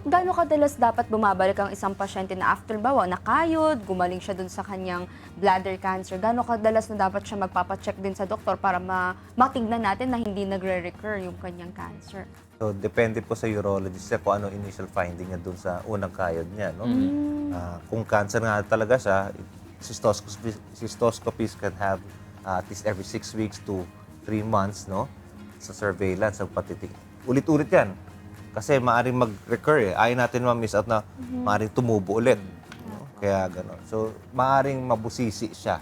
Dok, gaano kadalas dapat bumabalik ang isang pasyente na after bawa, nakayod, gumaling siya dun sa kanyang bladder cancer? Gaano kadalas na dapat siya magpapacheck din sa doktor para ma matignan natin na hindi nagre-recur yung kanyang cancer? So, depende po sa urologist siya kung ano initial finding niya dun sa unang kayod niya. No? Ah, kung cancer nga talaga siya, cystoscopy, cystoscopies can have ah, at least every six weeks to three months no? sa surveillance, sa patitig. Ulit-ulit yan. Kasi maaaring mag-recur eh. Ayaw natin ma-miss out na maaaring tumubo ulit. No? Kaya gano'n. So, maaaring mabusisi siya.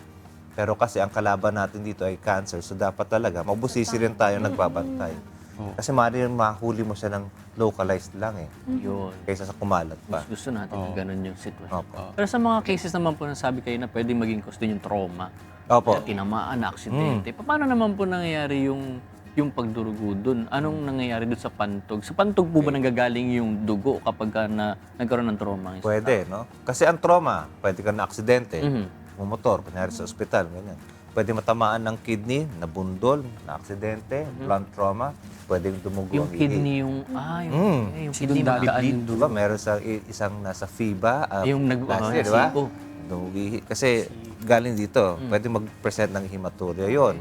Pero kasi ang kalaban natin dito ay cancer. So, dapat talaga, mabusisi rin tayo nagbabantay. Kasi maaaring mahuli mo siya ng localized lang eh. Yun. Kaysa sa kumalat pa. Mas gusto natin na ganun yung sitwasyon. Opo. Pero sa mga cases naman po na sabi kayo na pwedeng maging cause din yung trauma. Opo. Kaya tinamaan, na aksidente. Paano naman po nangyayari yung yung pagdurugo dun? Anong nangyayari dun sa pantog? Sa pantog po ba nanggagaling yung dugo kapag ka na nagkaroon ng trauma? ang isang Pwede, no? Kasi ang trauma, pwede ka na aksidente, Mhm. mumotor, kunyari sa ospital, ganyan. Pwede matamaan ng kidney, nabundol, na aksidente, blunt trauma, pwedeng dumugo Yung ang ihi. kidney, yung, ah, yung, Mm. eh, yung kidney doon magbibleed. yung Diba, meron sa i- isang nasa FIBA, ah, Yung nag- last ah, year, di ba? sipo. Dumugihi. Kasi galing dito, pwede mag-present ng hematuria yon.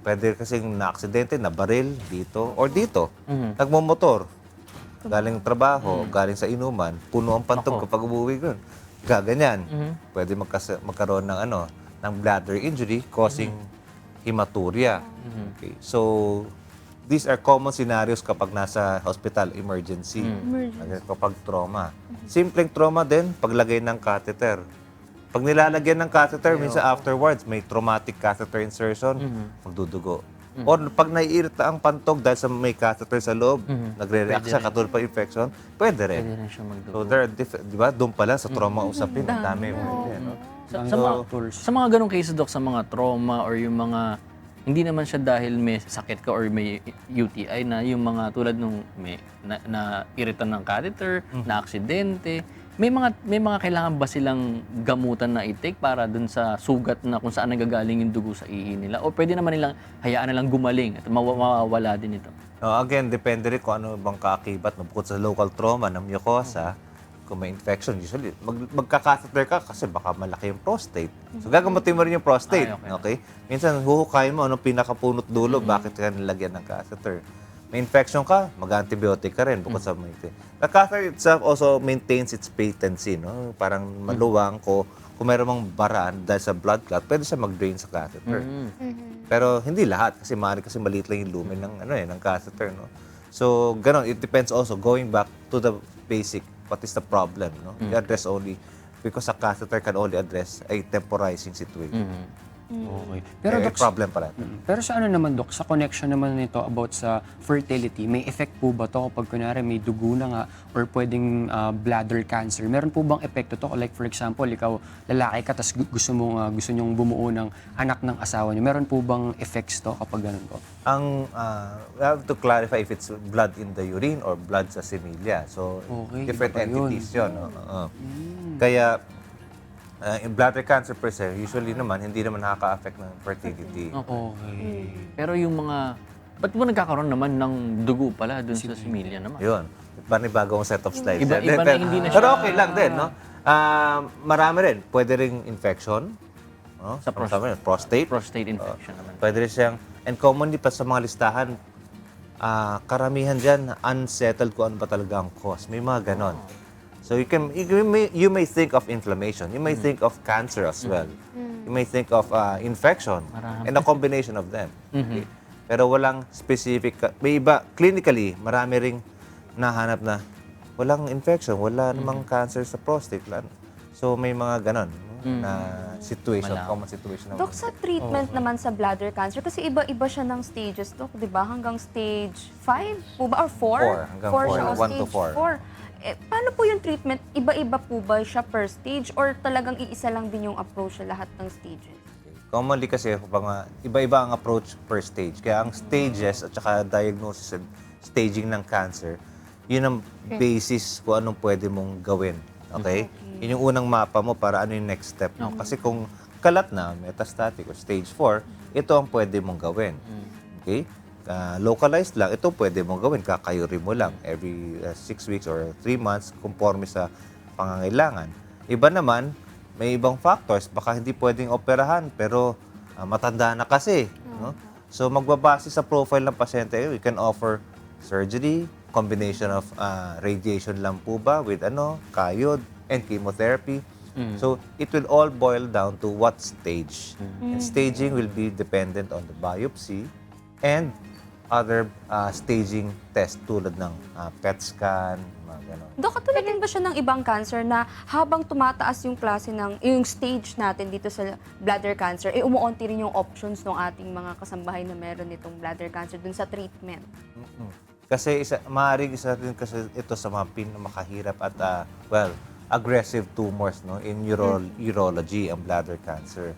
Pwede kasing na-aksidente, na-baril dito or dito. Mhm. Nagmumotor. Galing trabaho, galing sa inuman, puno ang pantog Ako. kapag umuwi ko. Gaganyan. Mhm. Pwede magkas- magkaroon ng ano, ng bladder injury causing hematuria. Okay. So, these are common scenarios kapag nasa hospital emergency. Emergency. Kapag trauma. Simpleng trauma din, paglagay ng catheter. Pag nilalagyan ng catheter, minsan afterwards, may traumatic catheter insertion, magdudugo. Or pag naiirita ang pantog dahil sa may catheter sa loob, nagre-react siya, katulad pa infection, pwede rin. Pwede rin siya magdugo. So there are different, di ba? Doon pala sa trauma usapin, ang dami. pwede, no? Sa, sa, mga, sa mga ganong cases, Dok, sa mga trauma or yung mga, hindi naman siya dahil may sakit ka or may UTI na yung mga tulad nung may na, na iritan ng catheter, na aksidente, may mga may mga kailangan ba silang gamutan na i-take para dun sa sugat na kung saan nagagaling yung dugo sa ihi nila o pwede naman nilang hayaan na lang gumaling at mawa- mawawala din ito. No, again, depende rin kung ano bang kaakibat no? bukod sa local trauma ng mucosa, kung may infection, usually, mag, magka-catheter ka kasi baka malaki yung prostate. So, gagamutin mo rin yung prostate. Ay, okay. Minsan, huhukayin mo anong pinakapunot dulo, bakit ka nilagyan ng catheter. May infection ka, mag-antibiotic ka rin bukod sa may... The catheter itself also maintains its patency, no? Parang maluwang ko, kung meron mang baraan dahil sa blood clot, pwede siya mag-drain sa catheter. Pero hindi lahat kasi maaari kasi maliit lang yung lumen ng ano eh ng catheter no. So ganon it depends also going back to the basic what is the problem no. You address only because a catheter can only address a temporizing situation. Okay. Pero eh, Doc, problem pala. Mm. Pero sa ano naman, Dok, sa connection naman nito about sa fertility, may effect po ba to kapag kunwari may dugo na nga or pwedeng ah, bladder cancer? Meron po bang epekto to? Like for example, ikaw lalaki ka tapos gusto mo gusto nyong bumuo ng anak ng asawa niyo. Meron po bang effects to kapag ganun po? Ang ah, we have to clarify if it's blood in the urine or blood sa semilia. So Okay, different iba pa yun. entities 'yon. no? Oo. Kaya ah, in bladder cancer per se, usually naman hindi naman nakaka-affect ng fertility. Okay. Pero yung mga ba't mo nagkakaroon naman ng dugo pala dun sa similya naman? Yun. Panibagong set of slides. Iba- iba na, Pero- hindi na Pero siya- okay lang din, no? Ah, marami rin. Pwede ring infection. No? Sa Ang pros- sabi, prostate. Prostate infection naman. Pwede rin siyang, and commonly pa sa mga listahan, ah, karamihan dyan, unsettled kung ano ba talaga ang cause. May mga ganon. So you can you may, you may think of inflammation, you may think of cancer as well. You may think of ah, infection and a combination of them. Okay? Pero walang specific may iba clinically marami ring nahanap na walang infection, wala namang cancer sa prostate. So may mga ganon no, na situation, Malabo. common situation. Dok, sa treatment naman sa bladder cancer, kasi iba-iba siya ng stages, Dok, di ba? Hanggang stage 5 po ba? Or 4? Four, hanggang four. siya, o One to stage four. 4. Eh, paano po yung treatment? Iba-iba po ba siya per stage? Or talagang iisa lang din yung approach sa lahat ng stages? Commonly kasi mga iba-iba ang approach per stage. Kaya ang stages at saka diagnosis and staging ng cancer, yun ang basis kung anong pwede mong gawin. Okay? Yun yung unang mapa mo para ano yung next step mo. Kasi kung kalat na, metastatic or stage 4, ito ang pwede mong gawin. Okay? Ah, localized lang, ito pwede mong gawin. Kakayuri mo lang every uh, six weeks or three months conforme sa pangangailangan. Iba naman, may ibang factors. Baka hindi pwedeng operahan pero ah, matanda na kasi. No? So magbabase sa profile ng pasyente, we can offer surgery, combination of ah, radiation lang po ba with ano, kayod, and chemotherapy. So it will all boil down to what stage. And staging will be dependent on the biopsy and other ah, staging test tulad ng ah, PET scan, mga ganon. Dok, katulad din ba siya ng ibang cancer na habang tumataas yung klase ng, yung stage natin dito sa bladder cancer, eh umuunti rin yung options ng ating mga kasambahay na meron nitong bladder cancer dun sa treatment. Mm. Kasi isa, maaaring isa rin kasi ito sa mga pinamakahirap at ah, well, aggressive tumors no in uro- urology ang bladder cancer.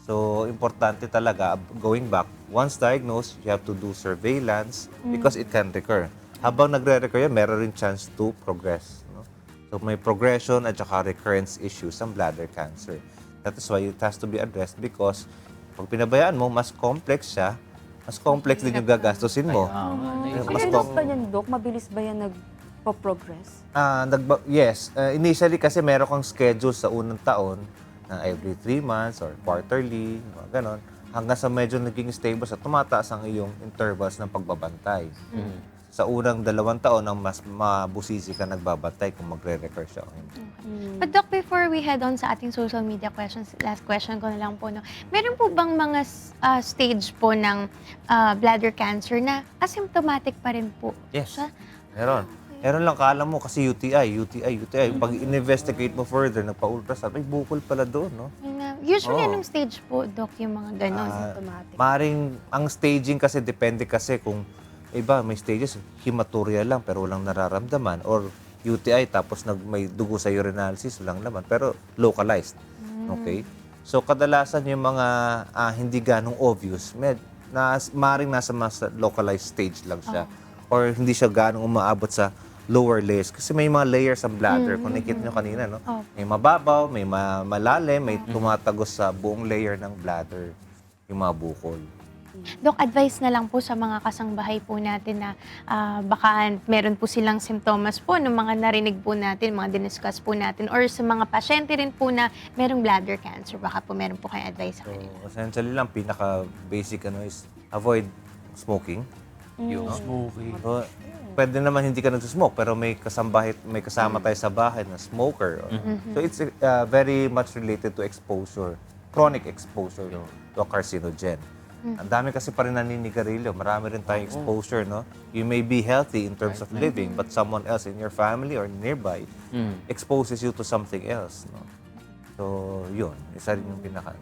So, importante talaga going back, once diagnosed, you have to do surveillance because it can recur. Habang nagre-recur yan, meron rin chance to progress. No? So, may progression at saka recurrence issues ang bladder cancer. That is why it has to be addressed because pag pinabayaan mo, mas complex siya, mas complex din yung gagastusin mo. Ah, Eh, Mas Mabilis ba yan, Dok? Mabilis ba yan nagpo-progress? Ah, nagba- yes. Uh, initially kasi meron kang schedule sa unang taon na every three months or quarterly, mga ganon. Hanggang sa medyo naging stable sa tumataas ang iyong intervals ng pagbabantay. Sa unang dalawang taon, ang mas mabusisi ka nagbabantay kung magre-recur siya o hindi. But Doc, before we head on sa ating social media questions, last question ko na lang po, no? meron po bang mga ah, stage po ng ah, bladder cancer na asymptomatic pa rin po Yes. siya? Meron. Meron lang, kala mo kasi UTI, UTI, UTI. Pag in-investigate mo further, nagpa-ultrasound, may bukol pala doon, no? Yun nga. Usually, Oo. anong stage po, Doc, yung mga ganon? Ah, Automatic. Maring, ang staging kasi depende kasi kung iba may stages, hematuria lang pero walang nararamdaman or UTI tapos nag, may dugo sa urinalysis, walang laman pero localized. Okay? So kadalasan yung mga ah, hindi ganong obvious, med, nas, maring nasa mas localized stage lang siya or hindi siya ganong umaabot sa lower layers kasi may mga layers ang bladder kung nakikita nyo kanina no Opo. may mababaw may ma- malalim may tumatagos sa buong layer ng bladder yung mga bukol Doc, advice na lang po sa mga kasangbahay po natin na ah, baka meron po silang simptomas po ng mga narinig po natin, mga diniscuss po natin, or sa mga pasyente rin po na merong bladder cancer, baka po meron po kayong advice sa So, kanila. essentially lang, pinaka-basic ano is avoid smoking. Yung Smoking. So, pwede naman hindi ka nagsusmoke, pero may kasambahay, may kasama tayo sa bahay na smoker. So, it's uh, very much related to exposure, chronic exposure to a carcinogen. Ang dami kasi pa rin naninigarilyo. Marami rin tayong exposure, no? You may be healthy in terms of living, but someone else in your family or nearby exposes you to something else, no? So, yun. Isa rin yung pinaka